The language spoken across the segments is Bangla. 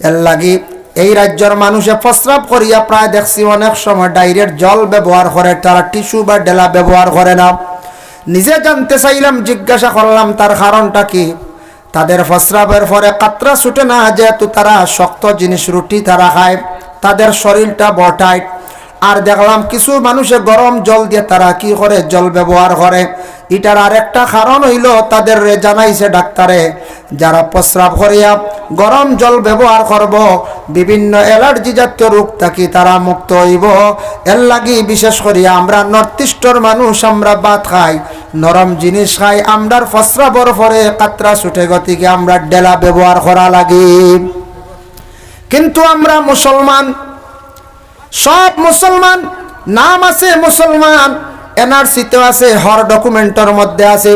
এর লাগি এই রাজ্যের মানুষে প্রস্রাব করিয়া প্রায় দেখছি অনেক সময় ডাইরেক্ট জল ব্যবহার করে, তারা টিস্যু বা ডেলা ব্যবহার করে না। নিজে জানতে চাইলাম, জিজ্ঞাসা করলাম, তার কারণটা কি? তাদের প্রস্রাবের পরে কাতরা ছুটে না, যেহেতু তারা শক্ত জিনিস, রুটি তারা খায়, তাদের শরীরটা বটাইট আর দেখলাম, কিছু মানুষে গরম জল দিয়ে তারা কি করে জল ব্যবহার করে। এটার আরেকটা কারণ হইল, তাদের জানাইছে ডাক্তারে, যারা প্রস্রাব করিয়া গরম জল ব্যবহার করব, বিভিন্ন অ্যালার্জি জাতীয় রোগ থাকি তারা মুক্ত হইব। এর লাগি বিশেষ করিয়া আমরা নর্থ ইস্টর মানুষ, আমরা ভাত খাই, নরম জিনিস খাই, আমরার প্রস্রাবর পরে কাতরা ছুটে গতিকে আমরা ডেলা ব্যবহার করা লাগি। কিন্তু আমরা মুসলমান, সব মুসলমান, নাম আছে মুসলমান, এনআরসিতেও আছে, হর ডকুমেন্টের মধ্যে আছে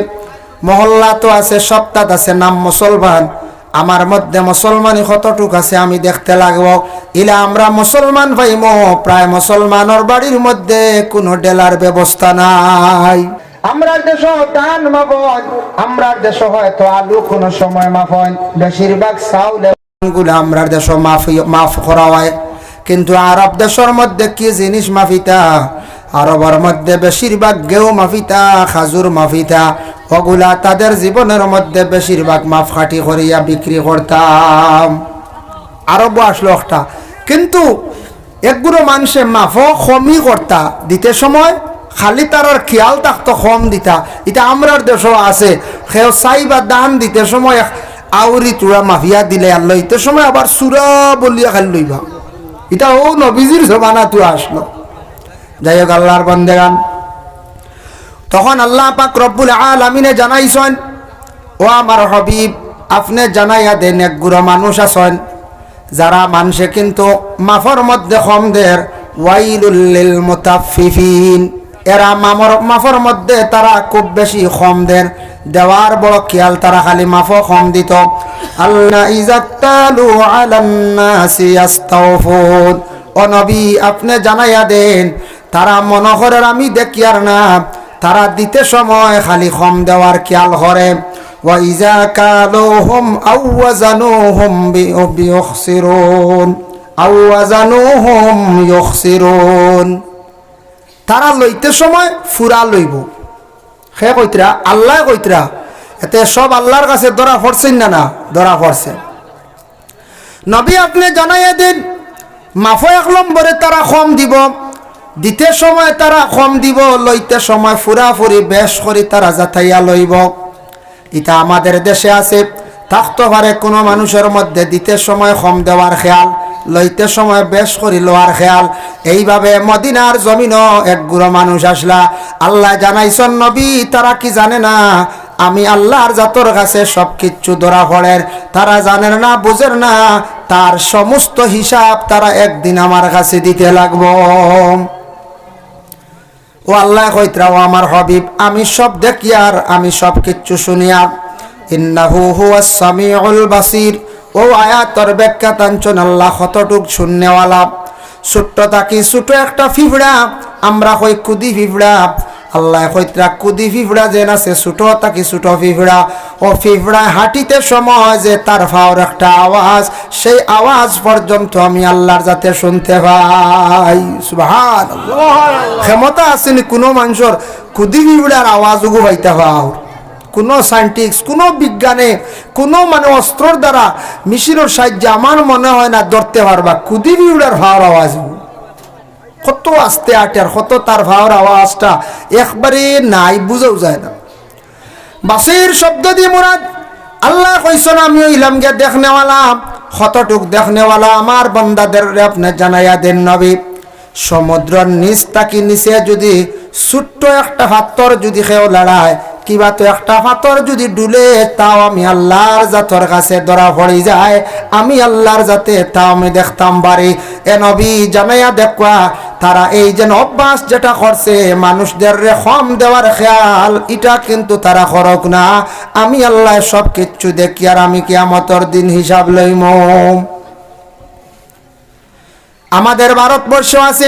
মহল্লা তো আছে, সপ্তাহ আছে, নাম মুসলমান। আমার মধ্যে মুসলমানই কতটুক আছে আমি দেখতে লাগব। ইলা আমরা মুসলমান পাইম প্রায় মুসলমানের বাড়ির মধ্যে কোনো ডেলার ব্যবস্থা নাই। আমরা দেশ ধান মাফন আমরা দেশ হয়তো আলু কোনো সময় মাফন বেশিরভাগ চাউলগুলো আমরা দেশ মাফ মাফ করা হয় কিন্তু আরব দেশের মধ্যে কি জিনিস মাফিতা? আরবের মধ্যে বেশিরভাগ গেউ মাফিতা খাজুর মাফিতা। ওগুলা তাদের জীবনের মধ্যে বেশিরভাগ মাফকাঠি করিয়া বিক্রি করতাম। আরব আসলো একটা। কিন্তু একগুলো মানুষে মাফও কমই করতা। দিতে সময় খালি তারার খেয়াল থাকতো কম দিতা। এটা আমরার দেশও আছে। সেও চাই বা দান দিতে সময় আউরি তুরা মাফিয়া দিলে আর লইতে সময় আবার সুরা বলিয়া খালি লইবা। এটা ও নবীজির জমানা তো আসলো। যাই হোক, আল্লাহর বন্দেগান। তখন আল্লাহ পাক রব্বুল আলমিনে জানাইছেন, ও আমার হবিব, আপনি জানাইয়া দেন, এক গুড়ো মানুষ আছেন, যারা মানুষে কিন্তু মাফর মধ্যে কম দের ওয়াইলুল্লিল মুতাফিফিন এরা মামর, মাফর মধ্যে তারা খুব বেশি কম দেওয়ার বড় খেয়াল তারা খালি মাফও কম দিত। আল্লাহ ইজাক্তালু আলান্নাসি আস্তাওফুন ও নবী, আপনি জানাইয়া দেন, তারা মনোহরের আমি দেখি আর না। তারা দিতে সময় খালি খম দেওয়ার খেয়াল করে। তারা লইতে সময় ফুরা লইব। হে কইতরা, আল্লাহ কইতরা, এতে সব আল্লাহর কাছে ধরা ফরছেন না না? ধরা ফরছে নবী আপনি জানাইয়া দিন মাফয় এক নম্বরে তারা কম দিব। দিতে সময় তারা কম দিব, লইতে সময় ফুরা ফুরি বেশ করি তারা যাতাইয়া লইব। এটা আমাদের দেশে আছে। থাকতে পারে কোনো মানুষের মধ্যে দিতে সময় কম দেওয়ার খেয়াল, লইতে সময় বেশ করি লোয়ার খেয়াল। এইভাবে মদিনার জমিনও এক গুঁড়ো মানুষ আসলা। আল্লাহ জানাইছেন, নবী, তারা কি জানে না? আমি আল্লাহর জাতর কাছে সব কিচ্ছু ধরা পড়ের। তারা জানেন না, বুঝের না। তার সমস্ত হিসাব তারা একদিন আমার কাছে দিতে লাগবো। ও আল্লাহ কইতরা, ও আমার হবিব, আমি সব দেখি আর আমি সব কিচ্ছু শুনি আর। ইন্নাহু হুয়া সামিউল বাসির, ও আয়াতর ব্যাখ্যা তাঞ্চন আল্লাহ কতটুক শূন্যওয়ালা ছোট্ট তাকি ছোট একটা ফিফড়া, আমরা কই কুদি ফিফড়া। আল্লাহ কইতরা কুদি ফিফড়া যেন আছে ছোট তাকি ছোট ফিফড়া? ও ফিফড়া হাঁটিতে সময় যে তার ফাওর একটা আওয়াজ, সেই আওয়াজ পর্যন্ত আমি আল্লাহর যাতে শুনতে পাই। সুবহান ক্ষমতা আসেনি কোনো মানুষের, কুদি ফিফড়ার আওয়াজ উগু পাইতে পাও কোনো সায়েন্টিস্ট কোনো বিজ্ঞানে, কোনো মানে অস্ত্রর দ্বারা মেশিনের সাহায্যে আমার মনে হয় না ধরতে পারবা, কুদি বিউড়ার ভাওয়ার আওয়াজ কত আস্তে আটার কত তার ভাওয়ার আওয়াজটা একবারে নাই, বুঝাও যায় না। বাসের শব্দ দিয়ে মোরাদ, আল্লাহ কইসন আমি ইলাম গে দেখনেওয়ালা কতটুক দেখনেওয়ালা আমার বন্দাদের আপনি জানাইয়া দেন নবী। সমুদ্রের নিচ তাকি নিচে যদি ছোট্ট একটা হাতর যদি কেউ লড়ায়, কিবা তো একটা পাথর যদি ডুলে, তাও আমি আল্লাহর জাতর কাছে ধরা পড়ে যায়। আমি আল্লাহর জাতে, তাও আমি দেখতাম বাড়ি। এ নবী জানাইয়া দেখবা তারা এই যেন অভ্যাস যেটা করছে, মানুষদের রে কম দেওয়ার খেয়াল, এটা কিন্তু তারা করক না। আমি আল্লাহ সব কিচ্ছু দেখি আর আমি কিয়ামতর দিন হিসাব লইম। আমাদের ভারতবর্ষ আছে,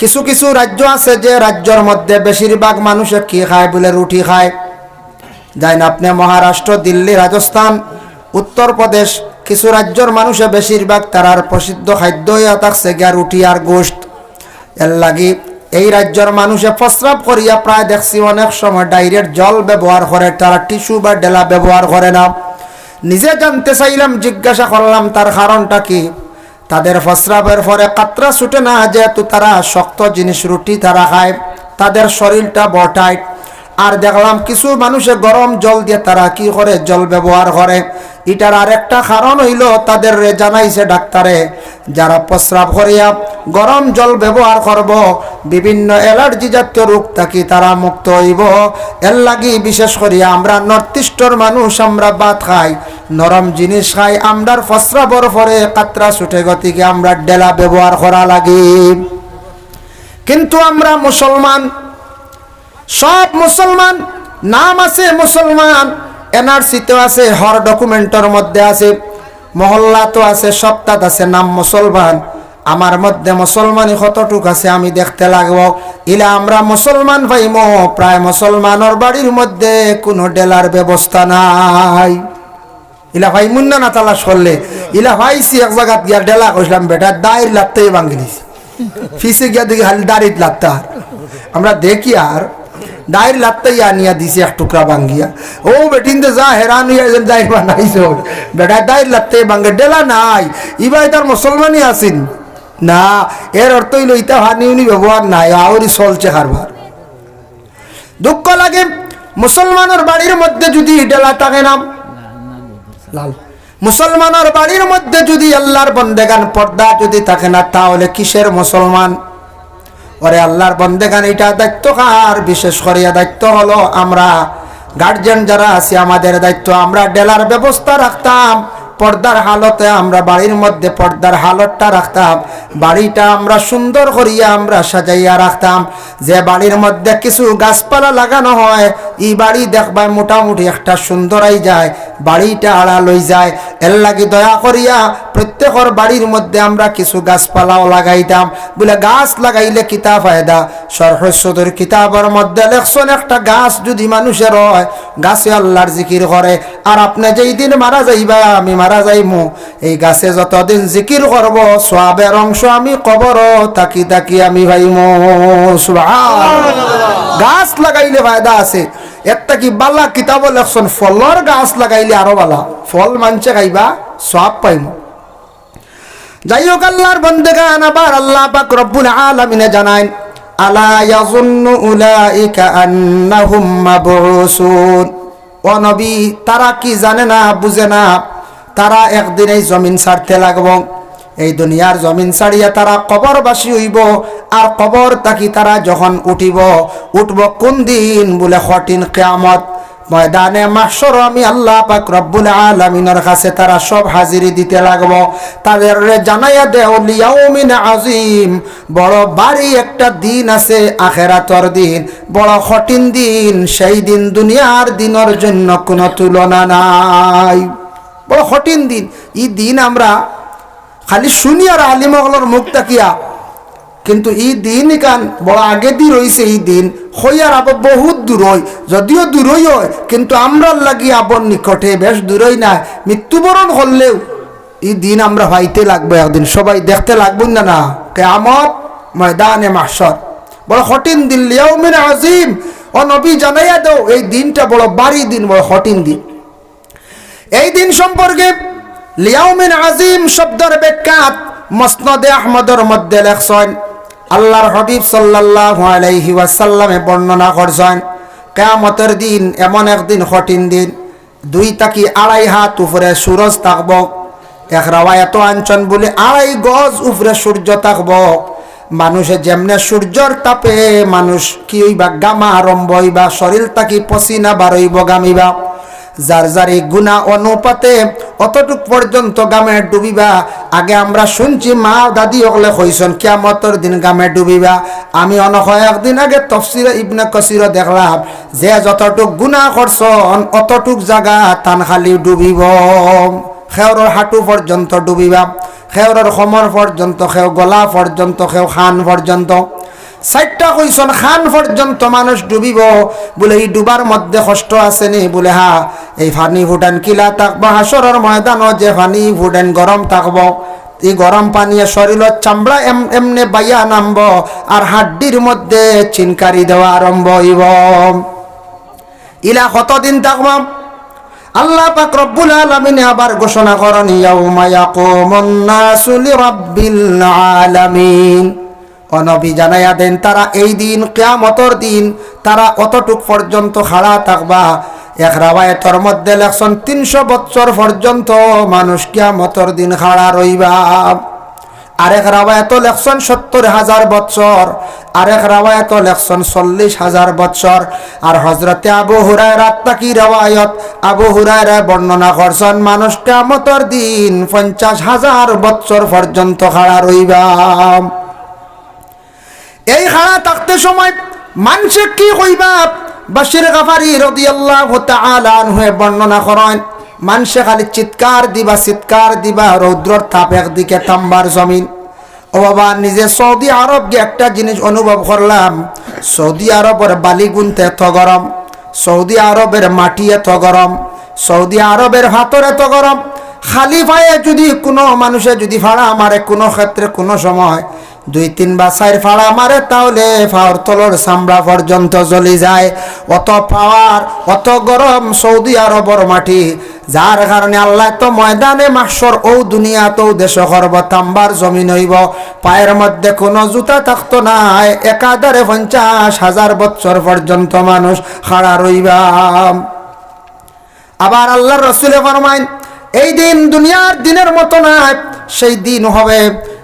কিছু কিছু রাজ্য আছে যে রাজ্যর মধ্যে বেশিরভাগ মানুষে কি খায় বলে রুটি খায়। যাই না আপনি মহারাষ্ট্র, দিল্লি, রাজস্থান, উত্তরপ্রদেশ, কিছু রাজ্যর মানুষে বেশিরভাগ তারার প্রসিদ্ধ খাদ্য থাকছে গিয়া রুটি আর গোস্ত এর লাগি এই রাজ্যের মানুষে প্রস্রাব করিয়া প্রায় দেখছি অনেক সময় ডাইরেক্ট জল ব্যবহার করে, তারা টিস্যু বা ডেলা ব্যবহার করে না। নিজে জানতে চাইলাম, জিজ্ঞাসা করলাম, তার কারণটা কি? তাদের প্রস্রাবের পরে কাতরা ছুটে না, যেহেতু তারা শক্ত জিনিস রুটি তারা খায়, তাদের শরীরটা বটাইট আর দেখলাম কিছু মানুষে গরম জল দিয়ে তারা কি করে জল ব্যবহার করে। এটার আরেকটা কারণ হইল তাদের জানাইছে ডাক্তারে, যারা প্রস্রাব করিয়া গরম জল ব্যবহার করব, বিভিন্ন অ্যালার্জি জাতীয় রোগ থাকি তারা মুক্ত হইব। এর লাগি বিশেষ করিয়া আমরা নর্থ ইস্টর মানুষ আমরা ভাত খাই, নরম জিনিস খাই, আমরার প্রস্রাবর পরে কাতরা ছুটে গতিকে আমরা ডেলা ব্যবহার করা লাগি। কিন্তু আমরা মুসলমান সব মুসলমান, নাম আছে মুসলমান এনআরসিতেও আছে, হর ডকুমেন্টের মধ্যে আছে, মহল্লা তো আছে, সপ্তাহ আছে, নাম মুসলমান। আমার মধ্যে মুসলমানই কতটুক আছে আমি দেখতে লাগব। ইলা আমরা মুসলমান ভাইম, প্রায় মুসলমানের বাড়ির মধ্যে কোনো ডেলার ব্যবস্থা নাই। ইলা ভাই মুন্না না তালাশ করলে, ইলা ভাইছি এক জায়গাত গিয়া ডেলা কইলাম, বেটা দায়ের লাগতেই দিছি ফিসে গিয়া দেখি খালি দাঁড়িয়ে লাগতে আর আমরা দেখি আর দায়ের লাত্তাই আনিয়া দিছে এক টুকরা ভাঙ্গিয়া ও বেটিন তো যা হেরান হইয়া যেন দায়ের বানাইছ বেটা দায়ের লাত্তাই ভাঙ্গে ডেলা নাই ইবাই তার মুসলমানই আছেন না এর অর্থ হইল ইতা হানি উনি ব্যবহার নাই আউরি চলছে কারবার দুঃখ লাগে মুসলমানের বাড়ির মধ্যে যদি ডেলা থাকে না লাল মুসলমানের বাড়ির মধ্যে যদি আল্লাহর বন্দেগান পর্দা যদি থাকে না তাহলে কিসের মুসলমান ওরে আল্লাহর বন্দেগান, এটা দায়িত্ব কার? বিশেষ করিয়া দায়িত্ব হলো আমরা গার্জেন যারা আছি, আমাদের দায়িত্ব আমরা ডেলার ব্যবস্থা রাখতাম, পর্দার হালতে আমরা বাড়ির মধ্যে পর্দার হালতটা রাখতাম, বাড়িটা আমরা সুন্দর করিয়া আমরা সাজাইয়া রাখতাম, যে বাড়ির মধ্যে কিছু গাছপালা লাগানো হয় এই বাড়ি দেখবায় মোটামুটি একটা সুন্দরাই যায়, বাড়িটা আড়া লই যায়। এর লাগি দয়া করিয়া প্রত্যেকের বাড়ির মধ্যে আমরা কিছু গাছপালাও লাগাইতাম। বলে গাছ লাগাইলে কিতা ফায়দা? সরস্বতীর কিতাবের মধ্যে লেখছেন একটা গাছ যদি মানুষের হয়, গাছে আল্লাহর জিকির করে, আর আপনি যেই দিন মারা যাইবা, আমি মারা যাইমু। এই গাছে যতদিন জিকির করব সবের অংশ আমি কবর তাকি তাকি আমি ভাইমু। গাছ লাগাইলে ফায়দা আছে। একটা কি বালা কিতাব লেখছেন, ফলর গাছ লাগাইলে আরও বালা। ফল মানছে খাইবা সব পাইম। যাই হোক আল্লাহর বন্দেগান আবার আল্লাহ পাক রব্বুল আলামিনে জানায় আলা ইয়াজুন্নু উলাইকা আন্নাহুম মাবউসুন। ও নবী, তারা কি জানে না, বুঝে না, তারা একদিন এই জমিন ছাড়তে লাগব। এই দুনিয়ার জমিন ছাড়িয়া তারা কবরবাসী হইব, আর কবর তাকি তারা যখন উঠিব, উঠব কোন দিন বলে কঠিন কেয়ামত। ময়দানে মাসর আমি আল্লাহ পাক রব্বুল আলামিনের কাছে তারা সব হাজিরি দিতে লাগব। তাদের জানাইয়া দেও, লিয়াউমিন আজিম বড় বাড়ি একটা দিন আছে আখেরাতর দিন, বড় কঠিন দিন, সেই দিন দুনিয়ার দিনের জন্য কোনো তুলনা নাই। বড় কঠিন দিন, এই দিন আমরা খালি শুনি আর আলিমহলর মুখ তাকিয়া। কিন্তু এই দিন কান বড় আগে দি রয়েছে এই দিন। হইয়ার আবার বহুত দূরই যদিও দূরই হয় কিন্তু আমরা লাগি আবর নিকটে বেশ দূরই নাই। মৃত্যুবরণ করলেও এই দিন আমরা ভাইতে লাগবে একদিন সবাই দেখতে লাগবে না না। কেয়ামত ময়দানে মাসর বড় কঠিন দিন, লিয়াউমিন আজিম। ও নবী জানাইয়া দাও, এই দিনটা বড় বাড়ি দিন বড় কঠিন দিন। এই দিন সম্পর্কে লিয়াউমিন আজিম শব্দের ব্যাখ্যাত মসনদে আহমদের মধ্যে লেখছেন, আল্লাহর হবিব সাল্লাল্লাহু আলাইহি ওয়াসাল্লামে বর্ণনা করছেন, কেয়ামতের দিন এমন একদিন কঠিন দিন, দুই তাকি আড়াই হাত উপরে সূরজ থাকব, এক রাওয়ায়াত আঞ্চন বলে আড়াই গজ উপরে সূর্য থাকব। মানুষে যেমনে সূর্যর তাপে মানুষ কি হইবা গামা আরম্ভ হইবা, শরীর তাকি পসিনা বারইব, গামিবা। যার যার এই গুণা অনুপাতে অতটুক পর্যন্ত গামে ডুবিবা। আগে আমরা শুনছি, মা দাদি হলে কইসন কিয়ামতর দিন গামে ডুবিবা। আমি অনয় একদিন আগে তফসির ইবনে কসির দেখলাম, যে যতটুক গুণা করছন অতটুক জায়গা তান খালি ডুবিব। খেওরের হাঁটু পর্যন্ত ডুবিবা, খেওরের সমর পর্যন্ত, খেও গলা পর্যন্ত, খেও খান পর্যন্ত। চারটা কইসন খান পর্যন্ত মানুষ ডুবিব। বলে, এই ডুবার মধ্যে কষ্ট আছে নি? বলে, হা, এই ফানি ফুটান কিলা থাকব হাসরের ময়দানও যে ফানি ফুটান গরম থাকব এই গরম পানিয়ে শরীরের চামড়া এম, এমনে বাইয়া নামব আর হাড্ডির মধ্যে চিনকারি দেওয়া আরম্ভ হইব। ইলা কতদিন থাকব আল্লাহ পাক রব্বুল আলামিন আবার ঘোষণা করেন ইয়াউমা ইয়াকুমুন নাসু লিরাব্বিল আলামিন। অনবী জানাইয়া দেন, তারা এই দিন, কিয়ামতর দিন, তারা অতটুক পর্যন্ত খাড়া থাকবা। এক রাবায়তর মধ্যে লেখছেন, তিনশো বছর পর্যন্ত মানুষ কিয়ামতর দিন খাড়া রইবা। আরেক রাবায়ত লেখছেন, সত্তর হাজার বৎসর। আরেক রাবায়ত লেখছেন, চল্লিশ হাজার বৎসর। আর হজরতে আবু হুরায় রাত্তাকি রাবায়ত আবু হুরায় বর্ণনা করছেন, মানুষ কিয়ামতর দিন পঞ্চাশ হাজার বৎসর পর্যন্ত খাড়া রইবা। এই খাড়া থাকতে সময় মানুষে কি কইবা? বাশির গাফারি রাদিয়াল্লাহু তাআলা আনহু বর্ণনা করেন, মানুষে খালি চিৎকার দিবা চিৎকার দিবা, রৌদ্রর তাপ একদিকে, তাম্বার জমিন। ও বাবা, নিজে সৌদি আরব গিয়ে একটা জিনিস অনুভব করলাম। সৌদি আরবের বালি গুনতে এত গরম, সৌদি আরবের মাটি এত গরম, সৌদি আরবের হাতর এত গরম। খালি পায়ে যদি কোনো মানুষে যদি ভাড়া মারে কোনো ক্ষেত্রে কোনো সময় দুই তিন বা চার ফাড়া মারে, তাহলে ফাওয়ার তলর চামড়া পর্যন্ত জ্বলি যায়। অত পাওয়ার, অত গরম সৌদি আরবর মাটি। যার কারণে আল্লাহ তো ময়দানে মাসর ও দুনিয়া তো দেশ করব তাম্বার জমিন হইব। পায়ের মধ্যে কোনো জুতা থাকতো না, একাধারে পঞ্চাশ হাজার বছর পর্যন্ত মানুষ খাড়া রইবা। আবার আল্লাহর রসুলে ফরমাইন, এই দিন দুনিয়ার দিনের মতো না সেই দিন হবে।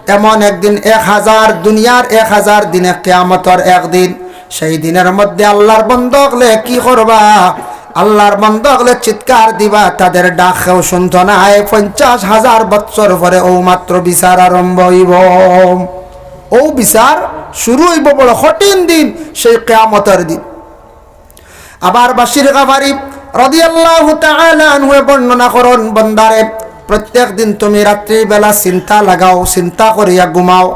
এমন একদিন এক হাজার, দুনিয়ার এক হাজার দিনে কেয়ামতর একদিন, সেই দিনের মধ্যে আল্লাহর বন্ধ হলে কি করবা? আল্লাহর বন্ধ হলে চিৎকার দিবা, তাদের ডাকেও শুনত না। পঞ্চাশ হাজার বৎসর পরে ও মাত্র বিচার আরম্ভ হইব। ও বিচার শুরু হইব বড় কঠিন দিন, সেই কেয়ামতের দিন। আবার বাসির গাফারি রাদিয়াল্লাহু বর্ণনা করুন, বন্দারে প্রত্যেক দিন তুমি রাত্রির বেলা চিন্তা লাগাও, চিন্তা করিয়া ঘুমাও।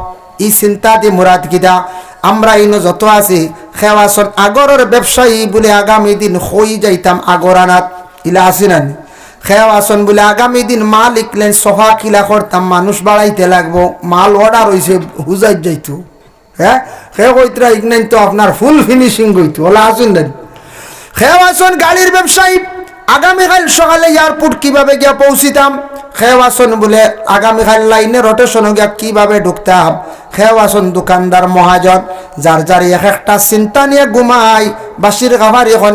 ই চিন্তা দি মুরাদ গিদা, আমরা ইনো যত আছি খেওয়াছন আগরের ব্যবসায়ী বলে আগামী দিন হই যাইতাম আগর আনাত। ইলা আসি নানি? খেওয়াছন বলে আগামী দিন মাল ইকলেন সহা কিলা করতাম মানুষ বাড়াইতে লাগবো, মাল অর্ডার হয়েছে হুজাই যাইতো। হ্যাঁ সে তো আপনার ফুল ফিনিশিং গইতো ওলা আসুন নানি? খেওয়াসন গাড়ির ব্যবসায়ী আগামীকাল সকালে এয়ারপোর্ট কীভাবে গিয়া পৌঁছিতাম? খেওয়াসন বলে আগামীকাল লাইনে রোটেশন গিয়া ঢুকতে ঢুকতাম খেওয়াসন দোকানদার মহাজন, যার যার এক একটা চিন্তা নিয়ে ঘুমাই বাসির খাবার এখন